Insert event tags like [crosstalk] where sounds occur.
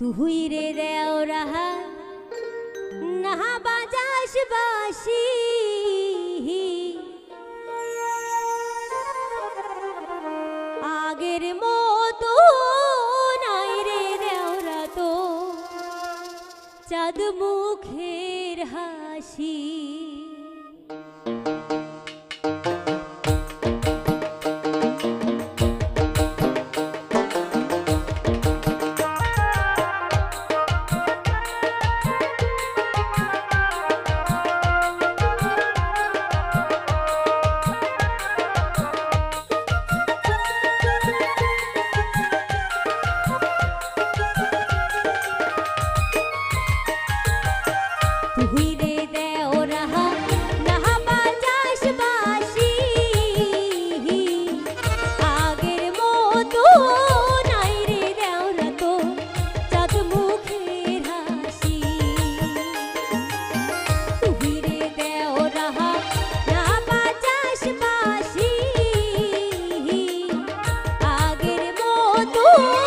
তুই রে দেওরা না বাজাস বাসি। আগের মতো নাই রে দেওরা তো চাঁদ মুখের হাসি। 哦 [laughs]